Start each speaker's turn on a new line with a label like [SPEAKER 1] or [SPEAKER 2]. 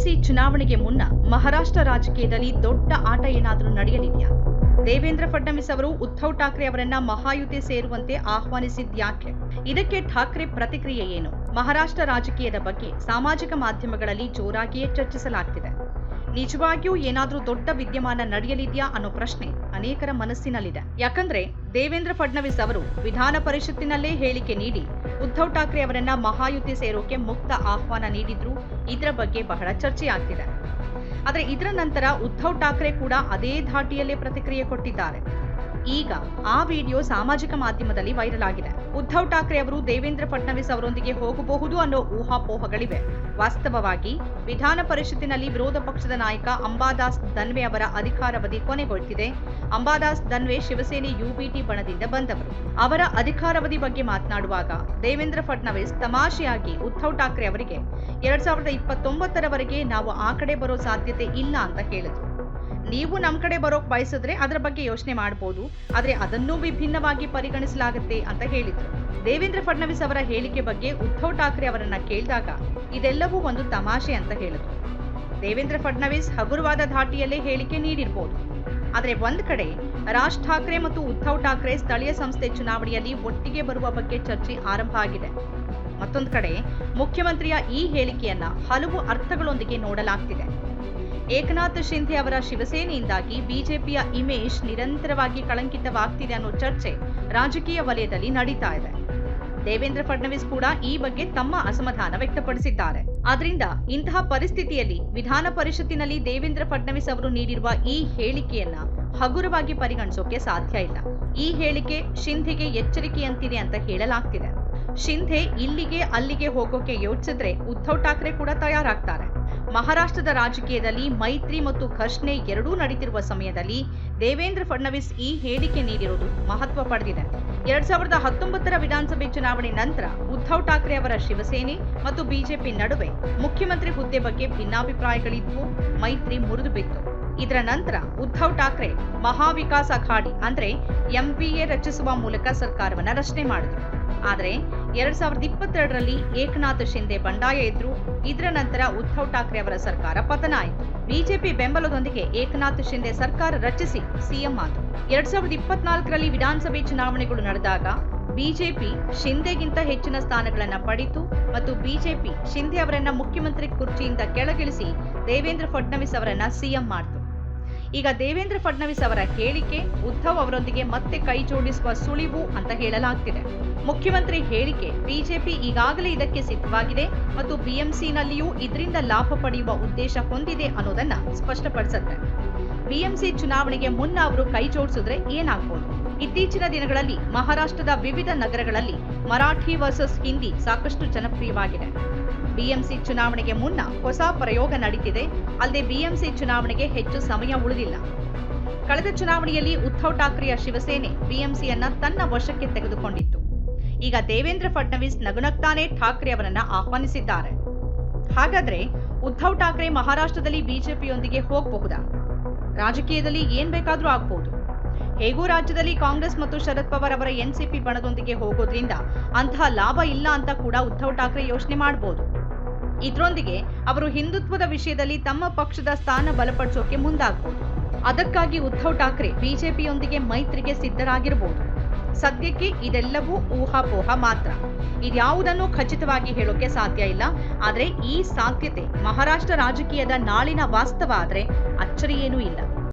[SPEAKER 1] BMC ಚುನಾವಣೆಗೆ ಮುನ್ನ ಮಹಾರಾಷ್ಟ್ರ ರಾಜಕೀಯದಲ್ಲಿ ದೊಡ್ಡ ಆಟ ಏನಾದರೂ ನಡೆಯಲಿದೆಯಾ? ದೇವೇಂದ್ರ ಫಡ್ನವೀಸ್ ಅವರು ಉದ್ಧವ್ ಠಾಕ್ರೆ ಅವರನ್ನ ಮಹಾಯುತಿ ಸೇರುವಂತೆ ಆಹ್ವಾನಿಸಿದ್ಯಾಕೆ ಇದಕ್ಕೆ ಠಾಕ್ರೆ ಪ್ರತಿಕ್ರಿಯೆ ಏನು? ಮಹಾರಾಷ್ಟ್ರ ರಾಜಕೀಯದ ಬಗ್ಗೆ ಸಾಮಾಜಿಕ ಮಾಧ್ಯಮಗಳಲ್ಲಿ ಜೋರಾಗಿಯೇ ಚರ್ಚಿಸಲಾಗ್ತಿದೆ. ನಿಜವಾಗಿಯೂ ಏನಾದರೂ ದೊಡ್ಡ ವಿದ್ಯಮಾನ ನಡೆಯಲಿದೆಯಾ ಅನ್ನೋ ಪ್ರಶ್ನೆ ಅನೇಕರ ಮನಸ್ಸಿನಲ್ಲಿದೆ. ಯಾಕಂದ್ರೆ ದೇವೇಂದ್ರ ಫಡ್ನವೀಸ್ ಅವರು ವಿಧಾನ ಪರಿಷತ್ತಿನಲ್ಲೇ ಹೇಳಿಕೆ ನೀಡಿ ಉದ್ಧವ್ ಠಾಕ್ರೆ ಅವರನ್ನ ಮಹಾಯುತಿ ಸೇರೋಕೆ ಮುಕ್ತ ಆಹ್ವಾನ ನೀಡಿದ್ರು. ಇದರ ಬಗ್ಗೆ ಬಹಳ ಚರ್ಚೆ ಆಗ್ತಿದೆ. ಆದರೆ ಇದರ ನಂತರ ಉದ್ಧವ್ ಠಾಕ್ರೆ ಕೂಡ ಅದೇ ಧಾಟಿಯಲ್ಲೇ ಪ್ರತಿಕ್ರಿಯೆ ಕೊಟ್ಟಿದ್ದಾರೆ. ಈಗ ಆ ವಿಡಿಯೋ ಸಾಮಾಜಿಕ ಮಾಧ್ಯಮದಲ್ಲಿ ವೈರಲ್ ಆಗಿದೆ. ಉದ್ಧವ್ ಠಾಕ್ರೆ ಅವರು ದೇವೇಂದ್ರ ಫಡ್ನವೀಸ್ ಅವರೊಂದಿಗೆ ಹೋಗಬಹುದು ಅನ್ನೋ ಊಹಾಪೋಹಗಳಿವೆ. ವಾಸ್ತವವಾಗಿ, ವಿಧಾನ ಪರಿಷತ್ತಿನಲ್ಲಿ ವಿರೋಧ ಪಕ್ಷದ ನಾಯಕ ಅಂಬಾದಾಸ್ ದನ್ವೆ ಅವರ ಅಧಿಕಾರಾವಧಿ ಕೊನೆಗೊಳ್ತಿದೆ. ಅಂಬಾದಾಸ್ ದನ್ವೆ ಶಿವಸೇನೆ ಯುಬಿಟಿ ಬಣದಿಂದ ಬಂದವರು. ಅವರ ಅಧಿಕಾರಾವಧಿ ಬಗ್ಗೆ ಮಾತನಾಡುವಾಗ ದೇವೇಂದ್ರ ಫಡ್ನವೀಸ್ ತಮಾಷೆಯಾಗಿ ಉದ್ಧವ್ ಠಾಕ್ರೆ ಅವರಿಗೆ, ಎರಡ್ ಸಾವಿರದ ಇಪ್ಪತ್ತೊಂಬತ್ತರವರೆಗೆ ನಾವು ಆ ಕಡೆ ಬರೋ ಸಾಧ್ಯತೆ ಇಲ್ಲ ಅಂತ ಹೇಳಿದ್ರು. ನೀವು ನಮ್ಮ ಕಡೆ ಬರೋಕ್ ಬಯಸಿದ್ರೆ ಅದರ ಬಗ್ಗೆ ಯೋಚನೆ ಮಾಡಬಹುದು ಆದರೆ ಅದನ್ನೂ ವಿಭಿನ್ನವಾಗಿ ಪರಿಗಣಿಸಲಾಗುತ್ತೆ ಅಂತ ಹೇಳಿದ್ರು. ದೇವೇಂದ್ರ ಫಡ್ನವೀಸ್ ಅವರ ಹೇಳಿಕೆ ಬಗ್ಗೆ ಉದ್ಧವ್ ಠಾಕ್ರೆ ಅವರನ್ನ ಕೇಳಿದಾಗ ಇದೆಲ್ಲವೂ ಒಂದು ತಮಾಷೆ ಅಂತ ಹೇಳಿದ್ರು. ದೇವೇಂದ್ರ ಫಡ್ನವೀಸ್ ಹಗುರವಾದ ಧಾಟಿಯಲ್ಲೇ ಹೇಳಿಕೆ ನೀಡಿರ್ಬೋದು. ಆದರೆ ಒಂದ್ ಕಡೆ ರಾಜ್ ಠಾಕ್ರೆ ಮತ್ತು ಉದ್ಧವ್ ಠಾಕ್ರೆ ಸ್ಥಳೀಯ ಸಂಸ್ಥೆ ಚುನಾವಣೆಯಲ್ಲಿ ಒಟ್ಟಿಗೆ ಬರುವ ಬಗ್ಗೆ ಚರ್ಚೆ ಆರಂಭ ಆಗಿದೆ. ಮತ್ತೊಂದು ಕಡೆ ಮುಖ್ಯಮಂತ್ರಿಯ ಈ ಹೇಳಿಕೆಯನ್ನ ಹಲವು ಅರ್ಥಗಳೊಂದಿಗೆ ನೋಡಲಾಗ್ತಿದೆ. ಏಕನಾಥ್ ಶಿಂಧೆ ಅವರ ಶಿವಸೇನೆಯಿಂದಾಗಿ ಬಿಜೆಪಿಯ ಇಮೇಜ್ ನಿರಂತರವಾಗಿ ಕಳಂಕಿತವಾಗ್ತಿದೆ ಅನ್ನೋ ಚರ್ಚೆ ರಾಜಕೀಯ ವಲಯದಲ್ಲಿ ನಡೀತಾ ಇದೆ. ದೇವೇಂದ್ರ ಫಡ್ನವೀಸ್ ಕೂಡ ಈ ಬಗ್ಗೆ ತಮ್ಮ ಅಸಮಾಧಾನ ವ್ಯಕ್ತಪಡಿಸಿದ್ದಾರೆ. ಆದ್ರಿಂದ ಇಂತಹ ಪರಿಸ್ಥಿತಿಯಲ್ಲಿ ವಿಧಾನ ಪರಿಷತ್ತಿನಲ್ಲಿ ದೇವೇಂದ್ರ ಫಡ್ನವೀಸ್ ಅವರು ನೀಡಿರುವ ಈ ಹೇಳಿಕೆಯನ್ನ ಹಗುರವಾಗಿ ಪರಿಗಣಿಸೋಕೆ ಸಾಧ್ಯ ಇಲ್ಲ. ಈ ಹೇಳಿಕೆ ಶಿಂಧೆಗೆ ಎಚ್ಚರಿಕೆಯಂತಿದೆ ಅಂತ ಹೇಳಲಾಗ್ತಿದೆ. ಶಿಂಧೆ ಇಲ್ಲಿಗೆ ಅಲ್ಲಿಗೆ ಹೋಗೋಕೆ ಯೋಚಿಸಿದ್ರೆ ಉದ್ಧವ್ ಠಾಕ್ರೆ ಕೂಡ ತಯಾರಾಗ್ತಾರೆ. ಮಹಾರಾಷ್ಟ್ರದ ರಾಜಕೀಯದಲ್ಲಿ ಮೈತ್ರಿ ಮತ್ತು ಘರ್ಷಣೆ ಎರಡೂ ನಡೀತಿರುವ ಸಮಯದಲ್ಲಿ ದೇವೇಂದ್ರ ಫಡ್ನವೀಸ್ ಈ ಹೇಳಿಕೆ ನೀಡಿರುವುದು ಮಹತ್ವ ಪಡೆದಿದೆ. ಎರಡ್ ಸಾವಿರದ ಹತ್ತೊಂಬತ್ತರ ವಿಧಾನಸಭೆ ಚುನಾವಣೆ ನಂತರ ಉದ್ಧವ್ ಠಾಕ್ರೆ ಅವರ ಶಿವಸೇನೆ ಮತ್ತು ಬಿಜೆಪಿ ನಡುವೆ ಮುಖ್ಯಮಂತ್ರಿ ಹುದ್ದೆ ಬಗ್ಗೆ ಭಿನ್ನಾಭಿಪ್ರಾಯಗಳಿದ್ದು ಮೈತ್ರಿ ಮುರಿದು ಬಿತ್ತು. ಇದರ ನಂತರ ಉದ್ಧವ್ ಠಾಕ್ರೆ ಮಹಾವಿಕಾಸ್ ಅಘಾಡಿ ಅಂದ್ರೆ ಎಂಪಿಎ ರಚಿಸುವ ಮೂಲಕ ಸರ್ಕಾರವನ್ನ ರಚನೆ ಮಾಡಿದ್ರು. ಆದರೆ ಎರಡ್ ಸಾವಿರದ ಇಪ್ಪತ್ತೆರಡರಲ್ಲಿ ಏಕನಾಥ್ ಶಿಂದೆ ಬಂಡಾಯ ಇದ್ರು ಇದರ ನಂತರ ಉದ್ಧವ್ ಠಾಕ್ರೆ ಅವರ ಸರ್ಕಾರ ಪತನ ಆಯಿತು ಬಿಜೆಪಿ ಬೆಂಬಲದೊಂದಿಗೆ ಏಕನಾಥ್ ಶಿಂದೆ ಸರ್ಕಾರ ರಚಿಸಿ ಸಿಎಂ ಆದರು. ಎರಡ್ ಸಾವಿರದ ಇಪ್ಪತ್ನಾಲ್ಕರಲ್ಲಿ ವಿಧಾನಸಭೆ ಚುನಾವಣೆಗಳು ನಡೆದಾಗ ಬಿಜೆಪಿ ಶಿಂದೆಗಿಂತ ಹೆಚ್ಚಿನ ಸ್ಥಾನಗಳನ್ನ ಪಡಿತು ಮತ್ತು ಬಿಜೆಪಿ ಶಿಂದೆ ಅವರನ್ನ ಮುಖ್ಯಮಂತ್ರಿ ಕುರ್ಚಿಯಿಂದ ಕೆಳಗಿಳಿಸಿ ದೇವೇಂದ್ರ ಫಡ್ನವೀಸ್ ಅವರನ್ನ ಸಿಎಂ ಮಾಡಿತು. ಈಗ ದೇವೇಂದ್ರ ಫಡ್ನವೀಸ್ ಅವರ ಹೇಳಿಕೆ ಉದ್ಧವ್ ಅವರೊಂದಿಗೆ ಮತ್ತೆ ಕೈ ಜೋಡಿಸುವ ಸುಳಿವು ಅಂತ ಹೇಳಲಾಗ್ತಿದೆ. ಮುಖ್ಯಮಂತ್ರಿ ಹೇಳಿಕೆ ಬಿಜೆಪಿ ಈಗಾಗಲೇ ಇದಕ್ಕೆ ಸಿದ್ಧವಾಗಿದೆ ಮತ್ತು ಬಿಎಂಸಿನಲ್ಲಿಯೂ ಇದರಿಂದ ಲಾಭ ಪಡೆಯುವ ಉದ್ದೇಶ ಹೊಂದಿದೆ ಅನ್ನೋದನ್ನ ಸ್ಪಷ್ಟಪಡಿಸುತ್ತೆ. ಬಿಎಂಸಿ ಚುನಾವಣೆಗೆ ಮುನ್ನ ಅವರು ಕೈ ಜೋಡಿಸಿದ್ರೆ ಏನಾಗ್ಬೋದು? ಇತ್ತೀಚಿನ ದಿನಗಳಲ್ಲಿ ಮಹಾರಾಷ್ಟ್ರದ ವಿವಿಧ ನಗರಗಳಲ್ಲಿ ಮರಾಠಿ ವರ್ಸಸ್ ಹಿಂದಿ ಸಾಕಷ್ಟು ಜನಪ್ರಿಯವಾಗಿದೆ. ಬಿಎಂಸಿ ಚುನಾವಣೆಗೆ ಮುನ್ನ ಹೊಸ ಪ್ರಯೋಗ ನಡೀತಿದೆ. ಅಲ್ಲದೆ ಬಿಎಂಸಿ ಚುನಾವಣೆಗೆ ಹೆಚ್ಚು ಸಮಯ ಉಳಿದಿಲ್ಲ. ಕಳೆದ ಚುನಾವಣೆಯಲ್ಲಿ ಉದ್ಧವ್ ಠಾಕ್ರೆಯ ಶಿವಸೇನೆ ಬಿಎಂಸಿಯನ್ನ ತನ್ನ ವಶಕ್ಕೆ ತೆಗೆದುಕೊಂಡಿತ್ತು. ಈಗ ದೇವೇಂದ್ರ ಫಡ್ನವೀಸ್ ನಗುನಗ್ತಾನೆ ಠಾಕ್ರೆ ಅವರನ್ನ ಆಹ್ವಾನಿಸಿದ್ದಾರೆ. ಹಾಗಾದ್ರೆ ಉದ್ಧವ್ ಠಾಕ್ರೆ ಮಹಾರಾಷ್ಟ್ರದಲ್ಲಿ ಬಿಜೆಪಿಯೊಂದಿಗೆ ಹೋಗಬಹುದಾ? ರಾಜಕೀಯದಲ್ಲಿ ಏನ್ ಬೇಕಾದ್ರೂ ಆಗ್ಬಹುದು ಹೇಗೂ ರಾಜ್ಯದಲ್ಲಿ ಕಾಂಗ್ರೆಸ್ ಮತ್ತು ಶರದ್ ಪವಾರ್ ಅವರ ಎನ್ಸಿಪಿ ಬಣದೊಂದಿಗೆ ಹೋಗೋದ್ರಿಂದ ಅಂತಹ ಲಾಭ ಇಲ್ಲ ಅಂತ ಕೂಡ ಉದ್ಧವ್ ಠಾಕ್ರೆ ಯೋಚನೆ ಮಾಡಬಹುದು ಇದರೊಂದಿಗೆ ಅವರು ಹಿಂದುತ್ವದ ವಿಷಯದಲ್ಲಿ ತಮ್ಮ ಪಕ್ಷದ ಸ್ಥಾನ ಬಲಪಡಿಸೋಕೆ ಮುಂದಾಗಬಹುದು ಅದಕ್ಕಾಗಿ ಉದ್ಧವ್ ಠಾಕ್ರೆ ಬಿಜೆಪಿಯೊಂದಿಗೆ ಮೈತ್ರಿಗೆ ಸಿದ್ಧರಾಗಿರಬಹುದು ಸದ್ಯಕ್ಕೆ ಇದೆಲ್ಲವೂ ಊಹಾಪೋಹ ಮಾತ್ರ. ಇದ್ಯಾವುದನ್ನು ಖಚಿತವಾಗಿ ಹೇಳೋಕೆ ಸಾಧ್ಯ ಇಲ್ಲ. ಆದರೆ ಈ ಸಾಧ್ಯತೆ ಮಹಾರಾಷ್ಟ್ರ ರಾಜಕೀಯದ ನಾಳಿನ ವಾಸ್ತವ ಆದರೆ ಅಚ್ಚರಿಯೇನೂ ಇಲ್ಲ.